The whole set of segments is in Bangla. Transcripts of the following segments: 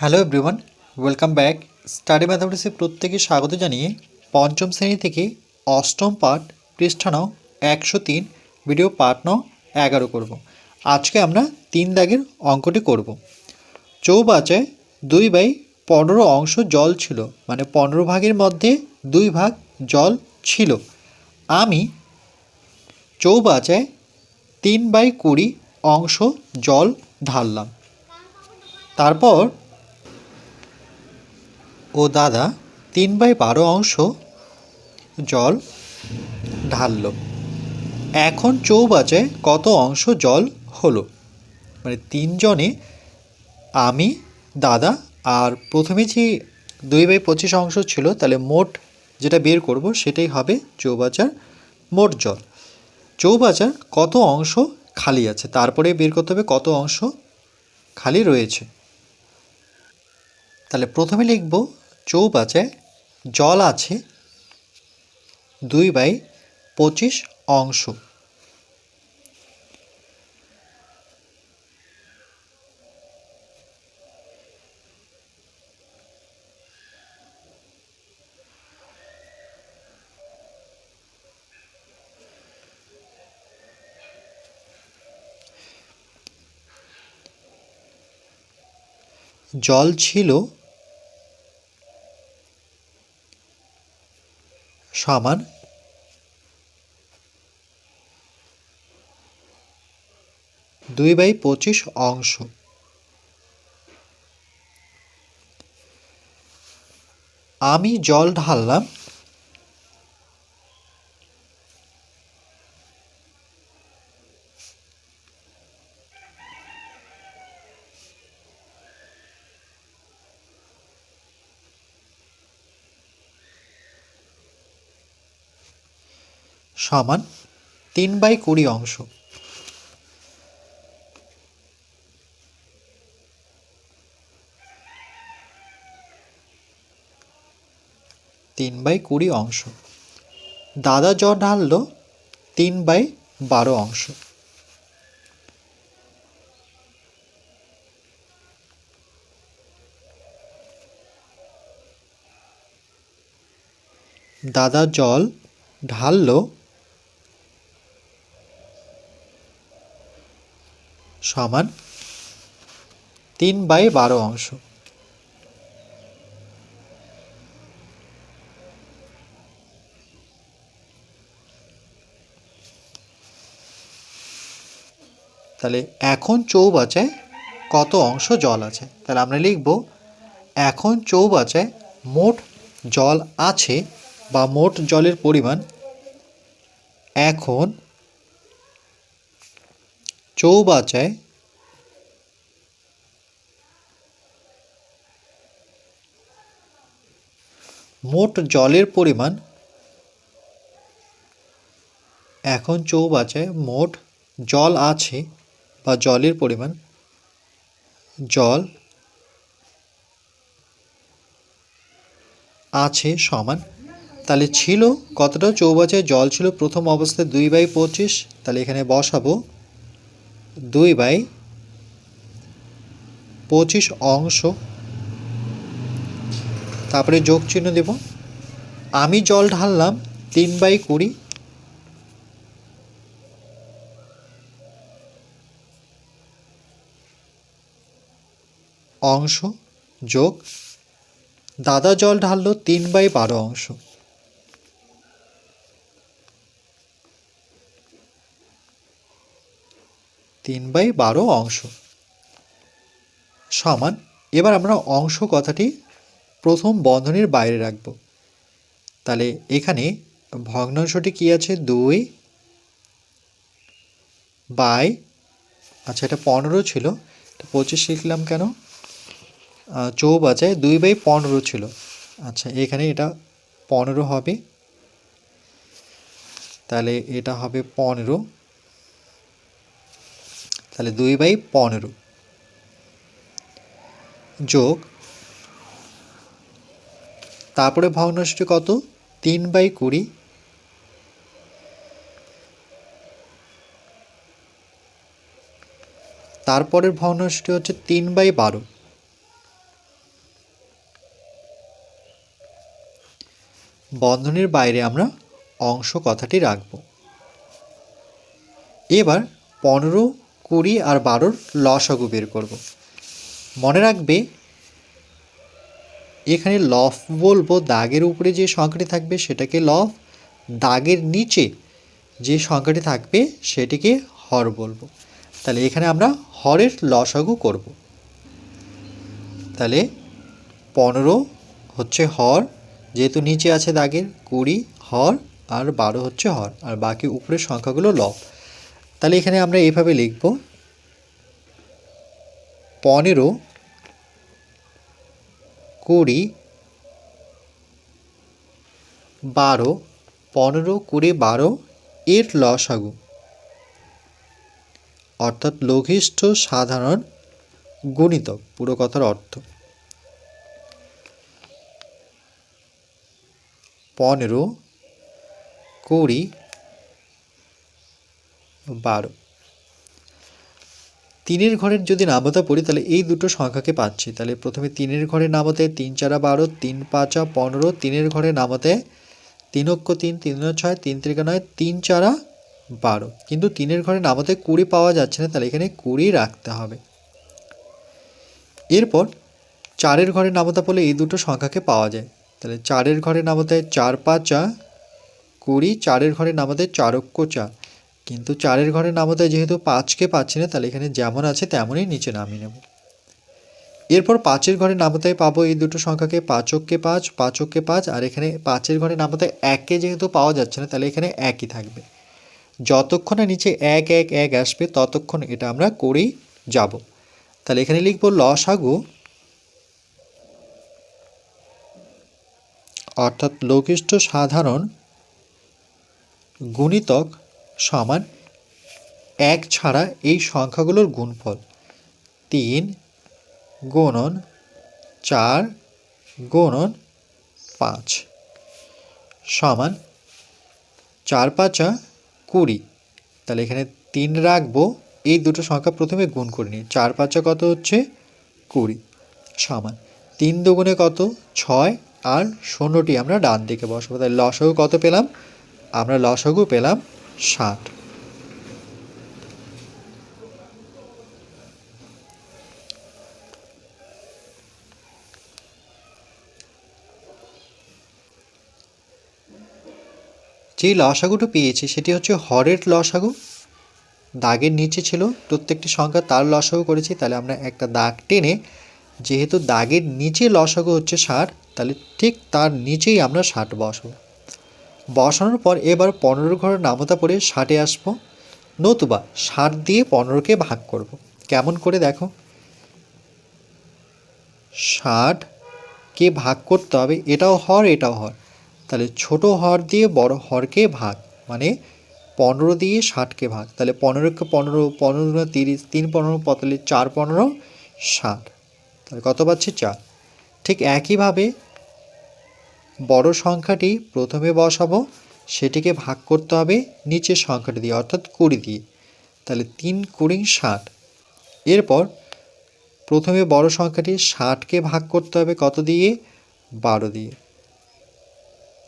Hello everyone welcome back study ম্যাথামেটিক্সে প্রত্যেকে স্বাগত জানিয়ে পঞ্চম শ্রেণি থেকে অষ্টম পাঠ পৃষ্ঠা নং একশো তিন ভিডিও পাঠ নং এগারো করব। আজকে আমরা তিন দাগের অঙ্কটি করব। চৌবাচায় দুই বাই পনেরো অংশ জল ছিল মানে পনেরো ভাগের মধ্যে দুই ভাগ জল ছিল। আমি চৌবাচায় তিন বাই কুড়ি অংশ জল ঢাললাম। তারপর ও দাদা তিন বাই বারো অংশ জল ঢালল। এখন চৌবাচায় কত অংশ জল হলো? মানে তিনজনে, আমি, দাদা, আর প্রথমে যে দুই বাই পঁচিশ অংশ ছিল, তাহলে মোট যেটা বের করব সেটাই হবে চৌবাচার মোট জল। চৌবাচার কত অংশ খালি আছে? তারপরে বের করতে হবে কত অংশ খালি রয়েছে। তাহলে প্রথমে লিখব চৌবাচায় জল আছে দুই বাই পঁচিশ অংশ। জল ছিল সমান। দুই বাই পঁচিশ অংশ। আমি জল ঢাললাম সমান তিন বাই কুড়ি অংশ। তিন বাই কুড়ি অংশ। দাদা জ ঢাললো তিন বাই বারো অংশ। দাদা জল ঢাললো সমান তিন বাই বারো অংশ। তাহলে এখন চৌবাচায় কত অংশ জল আছে? তাহলে আমরা লিখব, এখন চৌবাচায় মোট জল আছে বা মোট জলের পরিমাণ এখন চৌবাচায় মোট জলের পরিমাণ এখন চৌবাচায় মোট জল আছে বা জলের পরিমাণ জল আছে সমান, তাহলে ছিল কতটা? চৌবাচায় জল ছিল প্রথম অবস্থায় দুই বাই পঁচিশ, তাহলে এখানে বসাবো দুই বাই পঁচিশ অংশ। তারপরে যোগ চিহ্ন দেব। আমি জল ঢাললাম তিন বাই কুড়ি। অংশ যোগ। দাদা জল ঢাললো তিন বাই বারো অংশ। তিন বাই বারো অংশ। সমান, এবার আমরা অংশ কথাটি প্রথম বন্ধনীর বাইরে রাখব। তাহলে এখানে ভগ্নাংশটি কি আছে? দুই বাই আচ্ছা এটা পনেরো ছিল পঁচিশ লিখলাম কেন? চৌবাচায় দুই বাই পনেরো ছিল। আচ্ছা এখানে এটা পনেরো হবে। তাহলে এটা হবে পনেরো। তাহলে দুই বাই পনেরো। যোগ, তারপরে ভগ্নাংশটি কত? তিন বাই কুড়ি। তারপরের ভগ্নাংশটি হচ্ছে তিন বাই বারো। বন্ধনীর বাইরে আমরা অংশ কথাটি রাখব। এবার পনেরো কুড়ি আর বারোর লসাগু বের করব। মনে রাখবে, এখানে লফ বলব, দাগের উপরে যে সংখ্যাটি থাকবে সেটাকে লফ, দাগের নিচে যে সংখ্যাটি থাকবে সেটিকে হর বলব। তাহলে এখানে আমরা হরের লসাগু করব। তাহলে পনেরো হচ্ছে হর, যেহেতু নিচে আছে দাগের, কুড়ি হর আর বারো হচ্ছে হর, আর বাকি উপরের সংখ্যাগুলো লব তাহলে এখানে আমরা এইভাবে লিখব পনেরো কুড়ি বারো, পনেরো কুড়ি বারো এর লসাগু অর্থাৎ লঘিষ্ঠ সাধারণ গুণিতক, পুরো কথার অর্থ। পনেরো কুড়ি বারো। তিনের ঘরের যদি নামতা পড়ি, তাহলে এই দুটো সংখ্যাকে পাচ্ছি। তাহলে প্রথমে তিনের ঘরে নামতে তিন চারা বারো, তিন পাঁচা পনেরো, তিনের ঘরে নামতে তিন অক্ষ তিন তিন ছয়, তিন ত্রিকা নয়, তিন চারা বারো। কিন্তু তিনের ঘরে নামতে কুড়ি পাওয়া যাচ্ছে না, তাহলে এখানে কুড়ি রাখতে হবে। এরপর চারের ঘরে নামতা পড়লে এই দুটো সংখ্যাকে পাওয়া যায়। তাহলে চারের ঘরে নামতে চার পাঁচা কুড়ি, চারের ঘরে নামতে চারক্য চা কিন্তু চারের ঘরে নামতে যেহেতু পাঁচকে পাচ্ছি না, তাহলে এখানে যেমন আছে তেমনই নিচে নামিয়ে নেব। এরপর পাঁচের ঘরে নামতায় পাবো, এই দুটো সংখ্যাকে পাঁচককে পাঁচ পাঁচককে পাঁচ, আর এখানে পাঁচের ঘরে নামতে এককে যেহেতু পাওয়া যাচ্ছে না, তাহলে এখানে একই থাকবে। যতক্ষণে নিচে এক এক এক আসবে, ততক্ষণ এটা আমরা করেই যাব। তাহলে এখানে লিখব লসাগু, অর্থাৎ লঘিষ্ঠ সাধারণ গুণিতক সমান এক ছাড়া এই সংখ্যাগুলোর গুণফল। তিন গুণন চার গুণন পাঁচ সমান চার পাঁচা কুড়ি। তাহলে এখানে তিন রাখব, এই দুটো সংখ্যা প্রথমে গুণ করে নিই। চার পাঁচা কত হচ্ছে? কুড়ি। সমান তিন দুগুণে কত? ছয়। আর শূন্যটি আমরা ডান দিকে বসাবো। তাই লসাগু কত পেলাম? আমরা লসাগু পেলাম ষাট যেই লসাগুটা পেয়েছি, সেটি হচ্ছে হরের লসাগু। দাগের নিচে ছিল, প্রত্যেকটি সংখ্যা তার লসাগু করেছি, তাহলে আমরা একটা দাগ টেনে, যেহেতু দাগের নিচে লসাগু হচ্ছে ষাট, তাহলে ঠিক তার নিচেই আমরা ষাট বসাবো। বসানোর পর এবার পনেরো ঘরের নামতা পরে ষাটে আসব। নতুবা ষাট দিয়ে পনেরোকে ভাগ করব। কেমন করে দেখো? ষাটকে ভাগ করতে হবে, এটাও হর এটাও হর। তাহলে ছোট হর দিয়ে বড় হরকে ভাগ মানে পনেরো দিয়ে ষাটকে ভাগ। তাহলে পনেরোকে পনেরো পনেরো তিরিশ, তিন পনেরো পতালে চার পনেরো, ষাট। তাহলে কত পাচ্ছি? চার। ঠিক একইভাবে বড় সংখ্যাটি প্রথমে বসাবো, সেটিকে ভাগ করতে হবে নিচের সংখ্যাটি দিয়ে, অর্থাৎ কুড়ি দিয়ে। তাহলে তিন কুড়ি ষাট। এরপর প্রথমে বড় সংখ্যাটি ষাটকে ভাগ করতে হবে কত দিয়ে? বারো দিয়ে।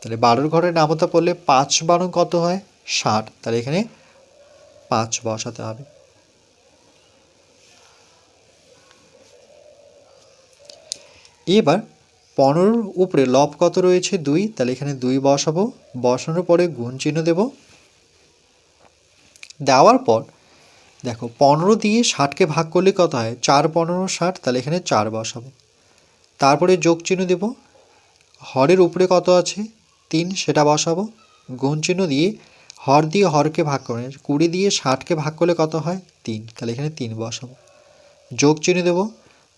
তাহলে বারোর ঘরে নামতা পড়লে পাঁচ বারো কত হয়? ষাট। তাহলে এখানে পাঁচ বসাতে হবে। এবার পনেরোর উপরে লব কত রয়েছে? দুই। তাহলে এখানে দুই বসাবো। বসানোর পরে গুণ চিহ্ন দেব। দেওয়ার পর, দেখো, পনেরো দিয়ে ষাটকে ভাগ করলে কত হয়? চার পনেরো ষাট। তাহলে এখানে চার বসাবো। তারপরে যোগ চিহ্ন দেব। হরের উপরে কত আছে? তিন, সেটা বসাবো। গুণ চিহ্ন দিয়ে হর দিয়ে হরকে ভাগ করে, কুড়ি দিয়ে ষাটকে ভাগ করলে কত হয়? তিন। তাহলে এখানে তিন বসাবো। যোগ চিহ্ন দেবো।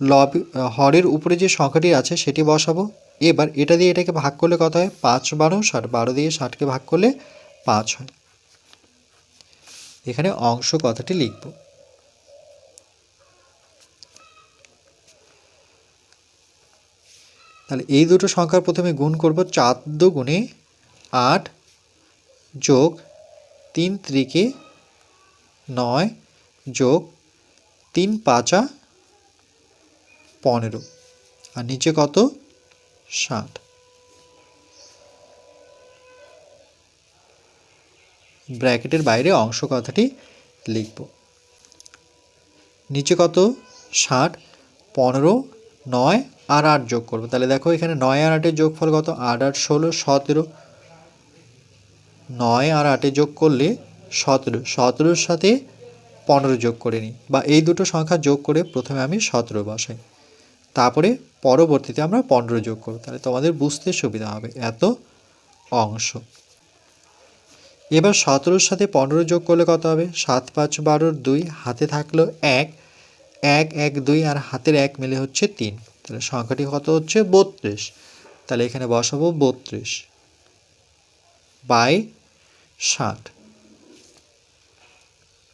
লব হরের উপরে যে সংখ্যাটি আছে, সেটি বসাবো। এবার এটা দিয়ে এটাকে ভাগ করলে কত হয়? পাঁচ বারো, ষাট বারো দিয়ে ষাটকে ভাগ করলে পাঁচ হয়। এখানে অংশ কথাটি লিখব। তাহলে এই দুটো সংখ্যার প্রথমে গুণ করব চার দু গুণে আট যোগ তিন ত্রিকে নয় যোগ তিন পাঁচা পনেরো। আর নিচে কত? ষাট। ব্র্যাকেটের বাইরে অংশ কথাটি লিখব। নিচে কত? ষাট। পনেরো, নয় আর আট যোগ করব। তাহলে দেখো এখানে নয় আর আটের যোগফল কত? আট আট, ষোলো, সতেরো। নয় আর আটে যোগ করলে সতেরো। সতেরোর সাথে পনেরো যোগ করে নিই। বা এই দুটো সংখ্যা যোগ করে প্রথমে আমি সতেরো বসাই। তারপরে পরবর্তীতে আমরা পনেরো যোগ করব। তাহলে তোমাদের বুঝতে সুবিধা হবে এত অংশ। এবার সতেরোর সাথে পনেরো যোগ করলে কত হবে? সাত পাঁচ বারোর দুই, হাতে থাকল এক। এক এক, দুই আর হাতের এক মিলে হচ্ছে তিন। তাহলে সংখ্যাটি কত হচ্ছে? বত্রিশ। তাহলে এখানে বসাবো বত্রিশ বাই ষাট।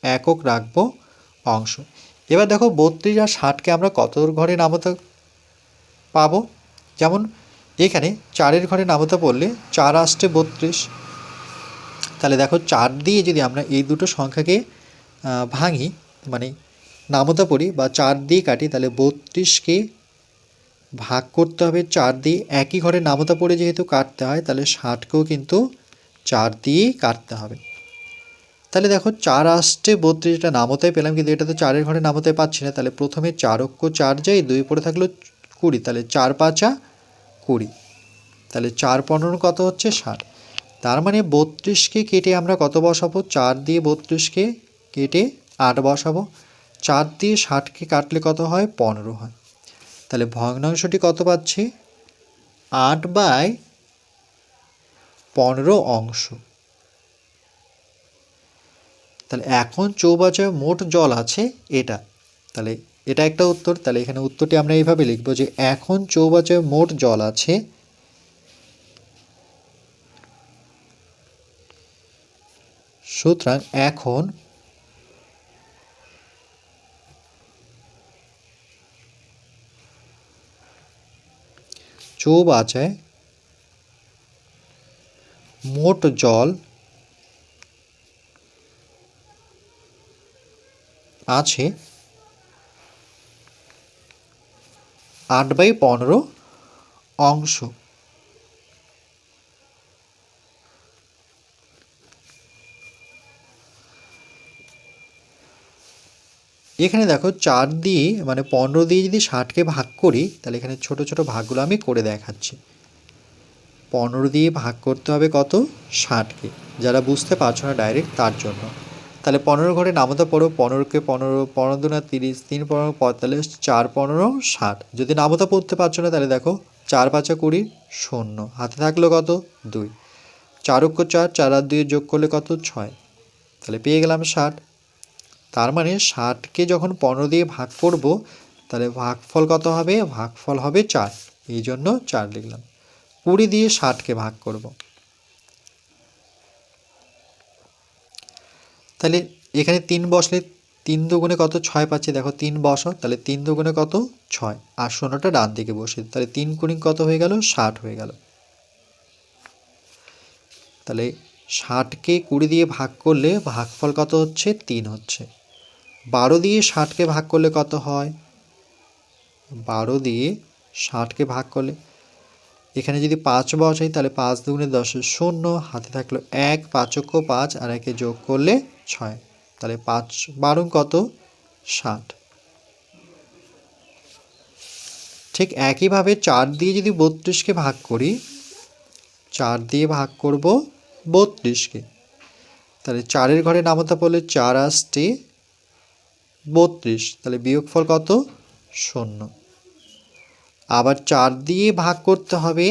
একক রাখব অংশ। এবার দেখো বত্রিশ আর ষাটকে আমরা কত ঘরে নামতে পাবো। যেমন, এখানে চারের ঘরে নামতে পড়লে চার আসছে বত্রিশ। তাহলে দেখো, চার দিয়ে যদি আমরা এই দুটো সংখ্যাকে ভাঙি মানে নামতা পড়ি বা চার দিয়ে কাটি, তাহলে বত্রিশকে ভাগ করতে হবে। চার দিয়ে একই ঘরে নামতা পড়ে যেহেতু কাটতে হয়, তাহলে ষাটকেও কিন্তু চার দিয়েই কাটতে হবে। তাহলে দেখো, চার আসছে বত্রিশটা নামতায় পেলাম, কিন্তু এটা তো চারের ঘরে নামতায় পাচ্ছি না। তাহলে প্রথমে চার অক্ষ চার যাই দুই পড়ে থাকল কুড়ি, তাহলে চার পাঁচা কুড়ি। তাহলে চার পনেরো কত হচ্ছে ষাট? তার মানে বত্রিশকে কেটে আমরা কত বসাবো? চার দিয়ে বত্রিশকে কেটে আট বসাবো। চার দিয়ে ষাটকে কাটলে কত হয়? পনেরো হয়। তাহলে ভগ্নাংশটি কত পাচ্ছি? আট বাই পনেরো অংশ। তাহলে এখন চৌবাচ্চায় মোট জল আছে এটা। তাহলে এটা একটা উত্তর, তাহলে এখানে উত্তরটি আমরা এইভাবে লিখব যে এখন চৌবাচ্চায় মোট জল আছে সুতরাং এখন চৌবাচ্চায় মোট জল আছে আট বাই পনেরো অংশ। এখানে দেখো চার দিয়ে মানে পনেরো দিয়ে যদি ষাটকে ভাগ করি, তাহলে এখানে ছোট ছোট ভাগগুলো আমি করে দেখাচ্ছি। পনেরো দিয়ে ভাগ করতে হবে কত? ষাটকে। যারা বুঝতে পারছ না ডাইরেক্ট তার জন্য। তাহলে পনেরো ঘরে নামতে পড়ো পনেরোকে পনেরো পনেরো দুনা তিরিশ, তিন পনেরো পঁয়তাল্লিশ, চার পনেরো ষাট। যদি নামতা পড়তে পারছ না, তাহলে দেখো চার পাঁচা কুড়ি শূন্য। হাতে থাকল কত? দুই। চার অক্ষ চার চার আর দুই যোগ করলে কত? ছয়। তাহলে পেয়ে গেলাম ষাট। তার মানে ষাটকে যখন পনেরো দিয়ে ভাগ করব, তাহলে ভাগফল কত হবে? ভাগফল হবে চার। এই জন্য চার লিখলাম। কুড়ি দিয়ে ষাটকে ভাগ করব। তাহলে এখানে তিন বসলে তিন দুগুণে কত? ছয় পাচ্ছি। দেখো, তিন বসো, তাহলে তিন দুগুণে কত? ছয়। আর শূন্যটা ডান দিকে বসে। তাহলে তিন কুড়ি কত হয়ে গেল? ষাট হয়ে গেল। তাহলে ষাটকে কুড়ি দিয়ে ভাগ করলে ভাগফল কত হচ্ছে? তিন হচ্ছে। বারো দিয়ে ষাটকে ভাগ করলে কত হয়? বারো দিয়ে ষাটকে ভাগ করলে। এখানে যদি পাঁচ বসাই, তাহলে পাঁচ দুগুণে দশে শূন্য। হাতে থাকল এক পাঁচক্য পাঁচ, আর একে যোগ করলে ছয়। তাহলে পাঁচ বারো কত? ষাট। ঠিক একইভাবে চার দিয়ে যদি বত্রিশকে ভাগ করি, চার দিয়ে ভাগ করব বত্রিশকে। তাহলে চারের ঘরে নামতা পড়লে চার আসতে বত্রিশ। তাহলে বিয়োগফল কত? শূন্য। আবার চার দিয়ে ভাগ করতে হবে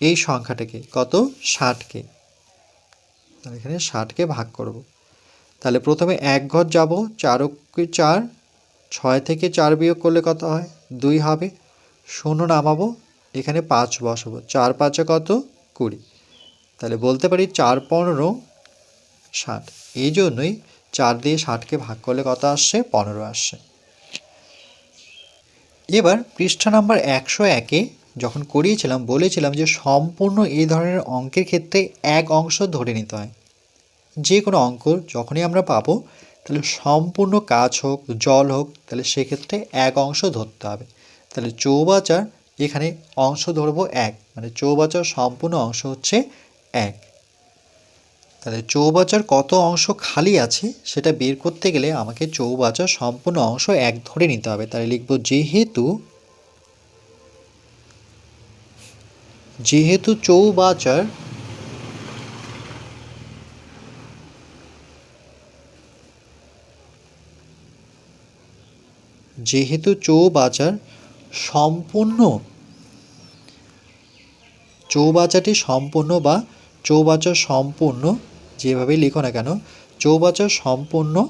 এই সংখ্যাটাকে, কত? ষাটকে। তাহলে এখানে ষাটকে ভাগ করব। তাহলে প্রথমে এক ঘর যাব, চারকে চার, ছয় থেকে চার বিয়োগ করলে কত হয়? দুই হবে। শূন্য নামাবো, এখানে পাঁচ বসাবো। চার পাঁচে কত? কুড়ি। তাহলে বলতে পারি চার পনেরো, ষাট। এই জন্যই চার দিয়ে ষাটকে ভাগ করলে কত আসছে? পনেরো আসছে। এবার পৃষ্ঠা নাম্বার একশো একে যখন করিয়েছিলাম, বলেছিলাম যে সম্পূর্ণ এই ধরনের অঙ্কের ক্ষেত্রে এক অংশ ধরে নিতে হয়। যে কোনো অঙ্ক যখনই আমরা পাবো, তাহলে সম্পূর্ণ কাজ হোক, জল হোক, তাহলে সেক্ষেত্রে এক অংশ ধরতে হবে। তাহলে চৌবাচার, এখানে অংশ ধরবো এক মানে চৌবাচার সম্পূর্ণ অংশ হচ্ছে এক। তাহলে চৌবাচার কত অংশ খালি আছে, সেটা বের করতে গেলে আমাকে চৌবাচার সম্পূর্ণ অংশ এক ধরে নিতে হবে। তাহলে লিখব, যেহেতু যেহেতু চৌবাচার যেহেতু চৌবাচার সম্পূর্ণ চৌবাচাটি সম্পূর্ণ বা চৌবাচার সম্পূর্ণ যেভাবে লিখো না কেন, চৌবাচার সম্পূর্ণ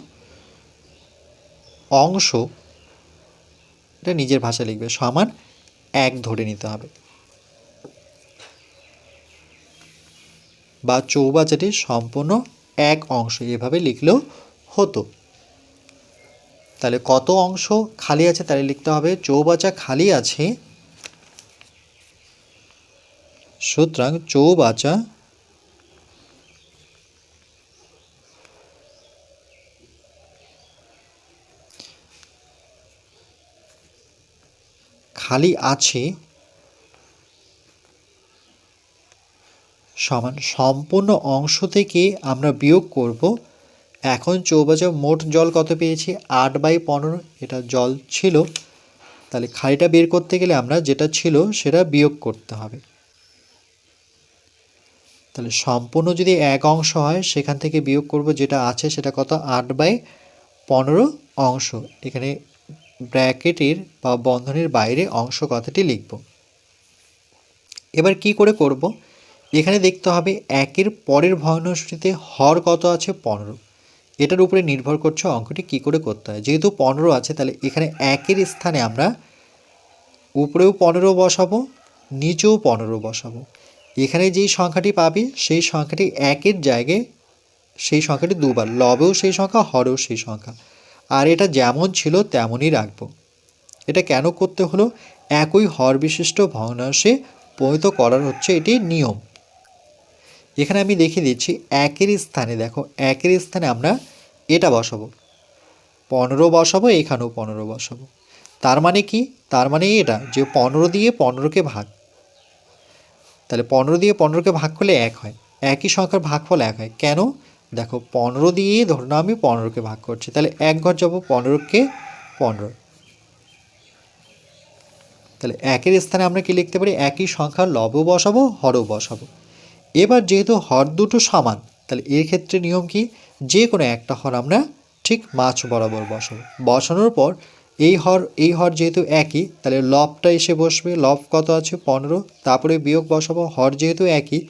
অংশ, এটা নিজের ভাষা লিখবে, সমান এক ধরে নিতে হবে। বা চৌবাচাটির সম্পূর্ণ এক অংশ এভাবে লিখলেও হতো। তাহলে কত অংশ খালি আছে তাহলে লিখতে হবে চৌবাচা খালি আছে। সুতরাং চৌবাচা খালি আছে সমান সম্পূর্ণ অংশ থেকে আমরা বিয়োগ করব। এখন চৌবাচা মোট জল কত পেয়েছি? আট বাই পনেরো, এটা জল ছিল। তাহলে খালিটা বের করতে গেলে আমরা যেটা ছিল সেটা বিয়োগ করতে হবে। তাহলে সম্পূর্ণ যদি এক অংশ হয়, সেখান থেকে বিয়োগ করব যেটা আছে সেটা কত? আট বাই পনেরো অংশ। এখানে ব্র্যাকেটের বা বন্ধনের বাইরে অংশ কথাটি লিখব। এবার কি করে করব? এখানে দেখতে হবে একের পরের ভগ্নাংশটিতে হর কত আছে? পনেরো। এটার উপরে নির্ভর করছে অঙ্কটি কি করে করতে হয়। যেহেতু পনেরো আছে, তাহলে এখানে একের স্থানে আমরা উপরেও পনেরো বসাবো, নিচেও পনেরো বসাবো। এখানে যেই সংখ্যাটি পাবে, সেই সংখ্যাটি একের জায়গায়, সেই সংখ্যাটি দুবার, লবেও সেই সংখ্যা, হরেও সেই সংখ্যা। আর এটা যেমন ছিল, তেমনই রাখব। এটা কেন করতে হলো? একই হর বিশিষ্ট ভগ্নাংশে পরিণত করার হচ্ছে এটি নিয়ম। এখানে আমি দেখিয়ে দিচ্ছি একের স্থানে, দেখো, একের স্থানে আমরা এটা বসাবো। পনেরো বসাবো, এখানেও পনেরো বসাবো। তার মানে কি? তার মানে এটা, যে পনেরো দিয়ে পনেরোকে ভাগ। তাহলে পনেরো দিয়ে পনেরোকে ভাগ করলে এক হয়। একই সংখ্যার ভাগফল এক হয়। কেন? দেখো, পনেরো দিয়ে ধরুন আমি পনেরোকে ভাগ করছি। তাহলে এক ঘর যাব পনেরোকে পনেরো। তাহলে একের স্থানে আমরা কি লিখতে পারি? একই সংখ্যার লবও বসাবো, হরও বসাবো। এবার যেহেতু হর দুটো সমান, তাহলে এর ক্ষেত্রে নিয়ম কি? যে কোনো একটা হর আমরা ঠিক মাছ বরাবর বসাবো। বসানোর পর এই হর এই হর যেহেতু একই, তাহলে লবটা এসে বসবে। লব কত আছে? পনেরো। তারপরে বিয়োগ বসাবো, হর যেহেতু একই,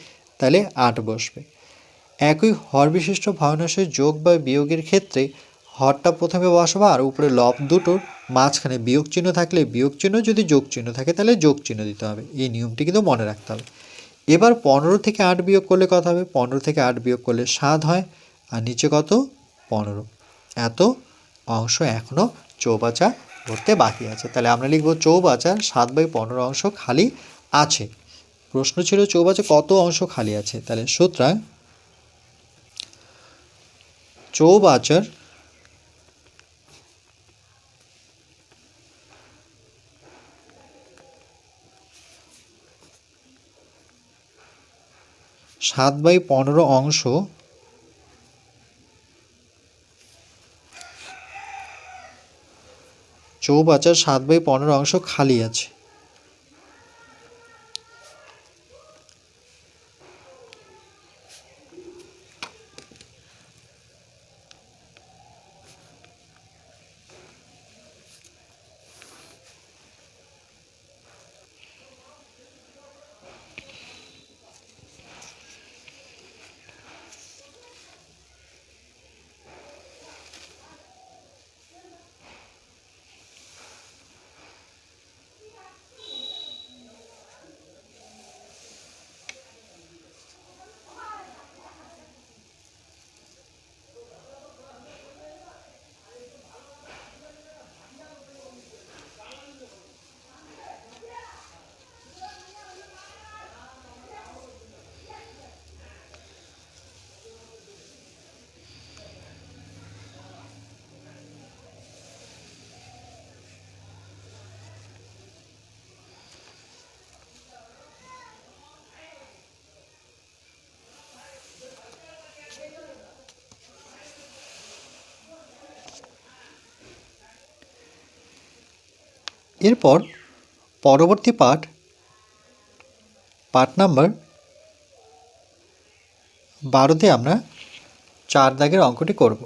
তাহলে আট বসবে। একই হর বিশিষ্ট ভগ্নাংশের যোগ বা বিয়োগের ক্ষেত্রে হরটা প্রথমে বসাবো আর উপরে লব দুটোর মাঝখানে বিয়োগ চিহ্ন থাকলে বিয়োগ চিহ্ন, যদি যোগ চিহ্ন থাকে তাহলে যোগ চিহ্ন দিতে হবে। এই নিয়মটি কিন্তু মনে রাখতে হবে। এবার পনেরো থেকে আট বিয়োগ করলে কত হবে? পনেরো থেকে আট বিয়োগ করলে সাত হয়। আর নিচে কত? পনেরো। এত অংশ এখনও চৌবাচা ধরতে বাকি আছে। তাহলে আমরা লিখব চৌবাচার সাত বাই পনেরো অংশ খালি আছে। প্রশ্ন ছিল চৌবাচা কত অংশ খালি আছে? তাহলে সুতরাং চৌবাচার সাত বাই পনেরো অংশ চৌবাচার সাত বাই পনেরো অংশ খালি আছে। এরপর পরবর্তী পাঠ পাঠ নাম্বার বারোতে আমরা চার দাগের অঙ্কটি করব।